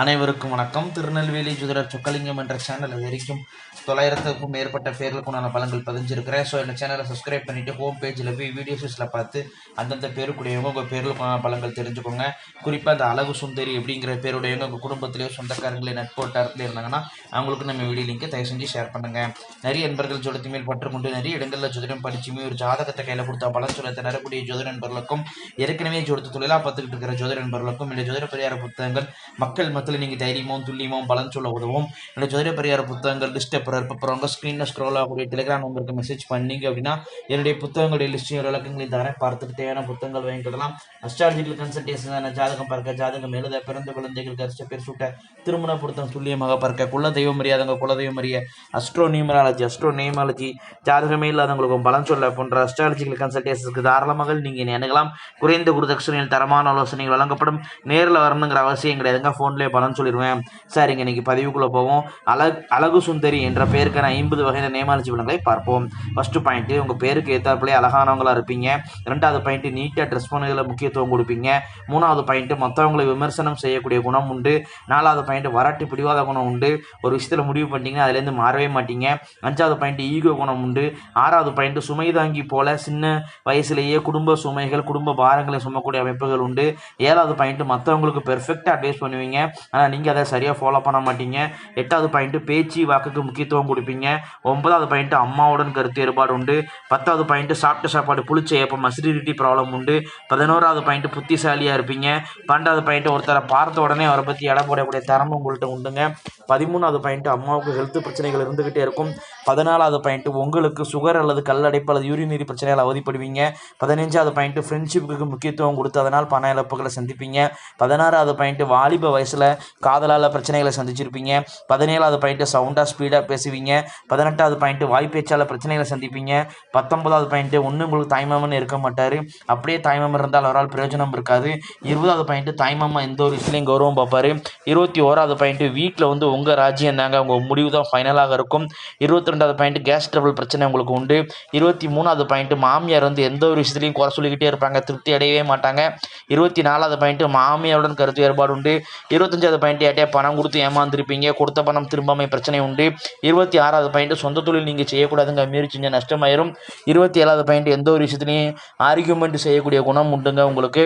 அனைவருக்கும் வணக்கம். திருநெல்வேலி ஜோதிடர் சொக்கலிங்கம் என்ற சேனல் வரைக்கும் தொள்ளாயிரத்துக்கும் மேற்பட்ட பேர்களுக்குண்டான பலன்கள் பதிஞ்சிருக்கிறேன். ஸோ இந்த சேனலை சப்ஸ்கிரைப் பண்ணிவிட்டு ஹோம் பேஜில் போய் வீடியோஸில் பார்த்து அந்தந்த பேருக்குடையவங்க உங்கள் பேர்களுக்கான பலன்கள் தெரிஞ்சுக்கோங்க. குறிப்பாக அந்த அழகு சுந்தரி அப்படிங்கிற பேருடையவங்க உங்கள் குடும்பத்திலேயோ சொந்தக்காரங்களே நட்போட்டாரத்தில் இருந்தாங்கன்னா அவங்களுக்கு நம்ம வீடியோ லிங்கை தயவு செஞ்சு ஷேர் பண்ணுங்கள் நிறைய நண்பர்கள் ஜோதிடத்து மேல் பற்றுக்கொண்டு நிறைய இடங்களில் ஜோதிடம் படிச்சுமே ஒரு ஜாதகத்தை கையில் கொடுத்தா பலன் சொல்ல தரக்கூடிய ஜோதிட நண்பர்களுக்கும் ஏற்கனவே ஜோதிட தொழிலாக பார்த்துக்கிட்டு இருக்கிற ஜோதிட நண்பர்களுக்கும் இந்த ஜோதிட பெரியார புத்தகங்கள் மக்கள் இடத்துல நீங்கள் தைரியமும் துல்லியமும் பலன் சொல்ல உதவும். இந்த ஜோதிட பரிகார புத்தகங்கள் லிஸ்ட்டை அப்புறம் ஸ்க்ரீனில் ஸ்க்ரோல் ஆகக்கூடிய டெலிகிராம் நம்பருக்கு மெசேஜ் பண்ணீங்க அப்படின்னா என்னுடைய புத்தகங்களுடைய லிஸ்ட்டையும் விளக்கங்களையும் தரேன். பார்த்துட்டு தேவையான புத்தகங்கள் வாங்கிக்கலாம் அஸ்ட்ராலஜிக்கல் கன்சல்டேஷன் ஜாதகம் பார்க்க ஜாதகம் எழுத பிறந்த குழந்தைகளுக்கு அரிச பேர் சூட்ட திருமண பொருத்தம் துல்லியமாக பார்க்க குல தெய்வம் அறியாதவங்க குல தெய்வம் அறிய அஸ்ட்ரோ நியூமராலஜி அஸ்ட்ரோ நியூமாலஜி ஜாதகமே இல்லாதவங்களுக்கும் பலன் சொல்ல போன்ற அஸ்ட்ராலஜிக்கல் கன்சல்டேஷனுக்கு தாராளமாக நீங்கள் எனக்கலாம் குறைந்த குருதட்சணையில் தரமான ஆலோசனைகள் வழங்கப்படும். நேரில் வரணுங்கிற அவசியம் கிடையாதுங்க. ஃபோன்லேயே பலன் சொல்லிடுவேன் சரிங்க இன்னைக்கு பதிவுக்குள்ளே போவோம். அழகு அழகு சுந்தரி என்ற பெயருக்கான ஐம்பது வகையான நேமாலஜி பலன்களை பார்ப்போம். ஃபஸ்ட்டு பாயிண்ட்டு உங்கள் பேருக்கு ஏற்றாப்புலே அழகானவங்களாக இருப்பீங்க. ரெண்டாவது பாயிண்ட்டு நீட்டாக ட்ரெஸ் பண்ணுறதுல முக்கியத்துவம் கொடுப்பீங்க. மூணாவது பாயிண்ட்டு மற்றவங்களை விமர்சனம் செய்யக்கூடிய குணம் உண்டு. நாலாவது பாயிண்ட் வராட்டு பிடிவாத குணம் உண்டு. ஒரு விஷயத்தில் முடிவு பண்ணிட்டீங்கன்னா அதுலேருந்து மாறவே மாட்டீங்க. அஞ்சாவது பாயிண்ட் ஈகோ குணம் உண்டு. ஆறாவது பாயிண்ட் சுமை தாங்கி போல சின்ன வயசுலேயே குடும்ப சுமைகள் குடும்ப பாரங்களை சுமக்கூடிய அமைப்புகள் உண்டு. ஏழாவது பாயிண்ட் மற்றவங்களுக்கு பெர்ஃபெக்டாக அட்வைஸ் பண்ணுவீங்க. ஆனால் நீங்கள் அதை சரியாக ஃபாலோ பண்ண மாட்டீங்க. எட்டாவது பாயிண்ட்டு பேச்சு வாக்குக்கு முக்கியத்துவம் கொடுப்பீங்க. ஒன்பதாவது பாயிண்ட்டு அம்மாவுடன் கருத்து ஏற்பாடு உண்டு. பத்தாவது பாயிண்ட்டு சாப்பிட்ட சாப்பாடு புளிச்ச ஏப்பம் அசிடிட்டி ப்ராப்ளம் உண்டு. பதினோராவது பாயிண்ட்டு புத்திசாலியாக இருப்பீங்க. பன்னெண்டாவது பாயிண்ட்டு ஒருத்தரை பார்த்த உடனே அவரை பற்றி இடம் போடக்கூடிய திறமை உங்கள்கிட்ட உண்டுங்க. பதிமூணாவது பாயிண்ட் அம்மாவுக்கு ஹெல்த் பிரச்சனைகள் இருந்துக்கிட்டே இருக்கும். பதினாலாவது பாயிண்ட் உங்களுக்கு சுகர் அல்லது கல்லடைப்பு அல்லது யூரினரி பிரச்சனைகள் அவதிப்படுவீங்க. பதினஞ்சாவது பாயிண்ட் ஃப்ரெண்ட்ஷிப்புக்கு முக்கியத்துவம் கொடுத்து அதனால் பண இழப்புகளை சந்திப்பீங்க. பதினாறாவது பாயிண்ட் வாலிப வயசில் காதலால் பிரச்சனைகளை சந்திச்சிருப்பீங்க. பதினேழாவது பாயிண்ட் சவுண்டாக ஸ்பீடாக பேசுவீங்க. பதினெட்டாவது பாயிண்ட் வாய்ப்பேச்சால் பிரச்சனைகளை சந்திப்பீங்க. பத்தொன்பதாவது பாயிண்ட் ஒன்று உங்களுக்கு தாய்மாமன் இருக்க மாட்டார். அப்படியே தாய்மாமன் இருந்தால் அவரால் பிரயோஜனம் இருக்காது. இருபதாவது பாயிண்ட் தாய்மாமா எந்த ஒரு விஷயத்துலையும் கௌரவம் பார்ப்பாரு. இருபத்தி ஓராவது பாயிண்ட் வீட்டில் வந்து உங்கள் ராஜ்யம் தாங்க உங்கள் முடிவு தான் ஃபைனலாக இருக்கும். இருபத்தி ரெண்டாவது பாயிண்ட் கேஸ் ட்ரபிள் பிரச்சனை உங்களுக்கு உண்டு. இருபத்தி மூணாவது பாயிண்ட் மாமியார் வந்து எந்த ஒரு விஷயத்துலையும் குறை சொல்லிக்கிட்டே இருப்பாங்க. திருப்தி அடையவே மாட்டாங்க. இருபத்தி நாலாவது பாயிண்ட் மாமியாருடன் கருத்து வேறுபாடு உண்டு. இருபத்தஞ்சாவது பாயிண்ட் யார்ட்டையா பணம் கொடுத்து ஏமாந்துருப்பீங்க? கொடுத்த பணம் திரும்பாமை பிரச்சனை உண்டு. இருபத்தி ஆறாவது பாயிண்ட் சொந்த தொழில் நீங்கள் செய்யக்கூடாதுங்க. மீறி செஞ்ச நஷ்டமாயிரும். இருபத்தி ஏழாவது பாயிண்ட் எந்த ஒரு விஷயத்துலையும் ஆர்கியூமெண்ட் செய்யக்கூடிய குணம் உண்டுங்க உங்களுக்கு.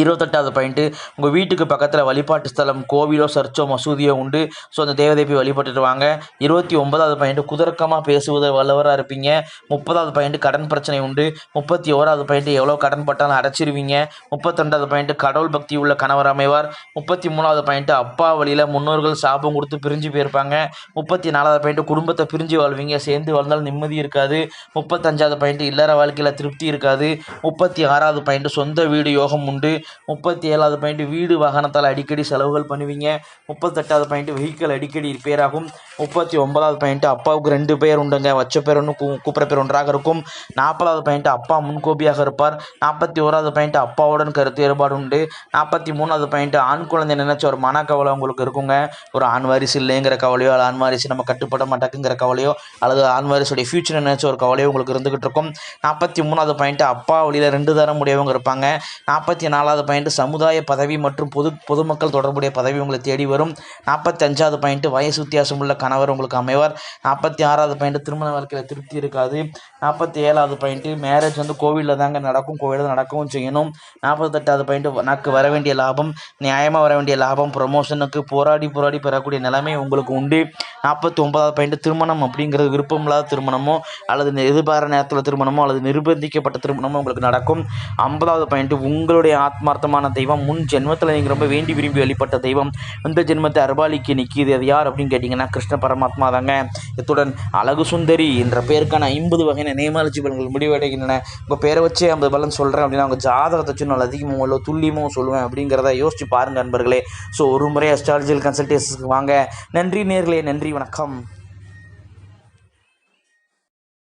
இருபத்தெட்டாவது பாயிண்ட்டு உங்கள் வீட்டுக்கு பக்கத்தில் வழிபாட்டு ஸ்தலம் கோவிலோ சர்ச்சோ மசூதியோ உண்டு. ஸோ அந்த தேவதை போய் வழிபட்டுட்டு வாங்க இருபத்தி ஒன்பதாவது பாயிண்ட்டு குதர்க்கமாக பேசுவது வல்லவராக இருப்பீங்க. முப்பதாவது பாயிண்ட்டு கடன் பிரச்சனை உண்டு. முப்பத்தி ஓராவது பாயிண்ட்டு எவ்வளோ கடன் பட்டாலும் அடைச்சிருவீங்க. முப்பத்தெண்டாவது பாயிண்ட்டு கடவுள் பக்தி உள்ள கணவர் அமைவார். முப்பத்தி மூணாவது பாயிண்ட்டு அப்பா வழியில் முன்னோர்கள் சாபம் கொடுத்து பிரிஞ்சு போயிருப்பாங்க. முப்பத்தி நாலாவது பாயிண்ட்டு குடும்பத்தை பிரிஞ்சு வாழ்வீங்க. சேர்ந்து வாழ்ந்தால் நிம்மதி இருக்காது. முப்பத்தஞ்சாவது பாயிண்ட்டு இல்லற வாழ்க்கையில் திருப்தி இருக்காது. முப்பத்தி ஆறாவது பாயிண்ட்டு சொந்த வீடு யோகம் உண்டு. முப்பத்தி ஏழாவது பாயிண்ட் வீடு வாகனத்தால் அடிக்கடி செலவுகள் பண்ணுவீங்க. முப்பத்தெட்டாவது பாயிண்ட் வெஹிக்கிள் அடிக்கடி ரிப்பேர் ஆகும். முப்பத்தி ஒன்பதாவது பாயிண்ட் அப்பாவுக்கு ரெண்டு பேர் உண்டுங்க. வச்ச பேர் ஒன்று கூ கூப்பிட்ற பேர் ஒன்றாக இருக்கும். நாற்பதாவது பாயிண்ட் அப்பா முன்கோபியாக இருப்பார். நாற்பத்தி ஓராவது பாயிண்ட் அப்பாவுடன் கருத்து வேறுபாடு உண்டு. நாற்பத்தி மூணாவது பாயிண்ட் ஆண் குழந்தை நினைச்ச ஒரு மனக்கவலை உங்களுக்கு இருக்குங்க. ஒரு ஆண் வாரிசு இல்லைங்கிற கவலையோ அல்ல ஆண் வாரிசு நம்ம கட்டுப்பட மாட்டாக்குங்கிற கவலையோ அல்லது ஆண் வாரிசுடைய ஃபியூச்சர் நினைச்ச ஒரு கவலையோ உங்களுக்கு இருந்துகிட்டு இருக்கும். நாற்பத்தி மூணாவது பாயிண்ட் அப்பா வழியில் ரெண்டு தரம் முடியவங்க இருப்பாங்க. நாற்பத்தி நாலாவது பாயிண்ட் சமுதாய பதவி மற்றும் பொது பொதுமக்கள் தொடர்புடைய பதவி உங்களை தேடி வரும். நாற்பத்தி அஞ்சாவது பாயிண்ட் வயசு வித்தியாசம் உள்ள கணவர் உங்களுக்கு அமைவார். நாற்பத்தி ஆறாவது பாயிண்ட் திருமண வாழ்க்கையில் திருப்தி இருக்காது. நாற்பத்தி ஏழாவது பாயிண்ட்டு மேரேஜ் வந்து கோவிலில் தாங்க நடக்கும் கோவிலில் நடக்கவும் செய்யணும். நாற்பத்தெட்டாவது பாயிண்ட்டு எனக்கு வர வேண்டிய லாபம் நியாயமாக வர வேண்டிய லாபம் ப்ரொமோஷனுக்கு போராடி போராடி பெறக்கூடிய நிலைமை உங்களுக்கு உண்டு. நாற்பத்தி ஒன்பதாவது பாயிண்ட் திருமணம் அப்படிங்கிறது விருப்பமில்லாத திருமணமோ அல்லது எதிர்பார நேரத்தில் திருமணமோ அல்லது நிர்பந்திக்கப்பட்ட திருமணமோ உங்களுக்கு நடக்கும். ஐம்பதாவது பாயிண்ட் உங்களுடைய ஆத்மார்த்தமான தெய்வம். முன் ஜென்மத்தில் நீங்கள் ரொம்ப வேண்டி விரும்பி வழிபட்ட தெய்வம். இந்த ஜென்மத்தை அருபாலிக்கு நிற்கிது அது யார் அப்படின்னு கேட்டிங்கன்னா கிருஷ்ண பரமாத்மா தாங்க. இத்துடன் அழகு சுந்தரி என்ற பேருக்கான ஐம்பது வகையான நேமாலஜி பலன்கள் முடிவடைகின்றன. உங்கள் பேரை வச்சு ஐம்பது பலன் சொல்கிறேன் அப்படின்னா உங்கள் ஜாதகத்தை வச்சு நல்லா அதிகமாக இல்லை துல்லியமும் சொல்லுவேன் அப்படிங்கிறத யோசிச்சு பாருங்கள் நண்பர்களே. ஸோ ஒரு முறை அஸ்ட்ராலஜியல் கன்சல்டேஷனுக்கு வாங்க. நன்றி நேர்களே நன்றி வணக்கம்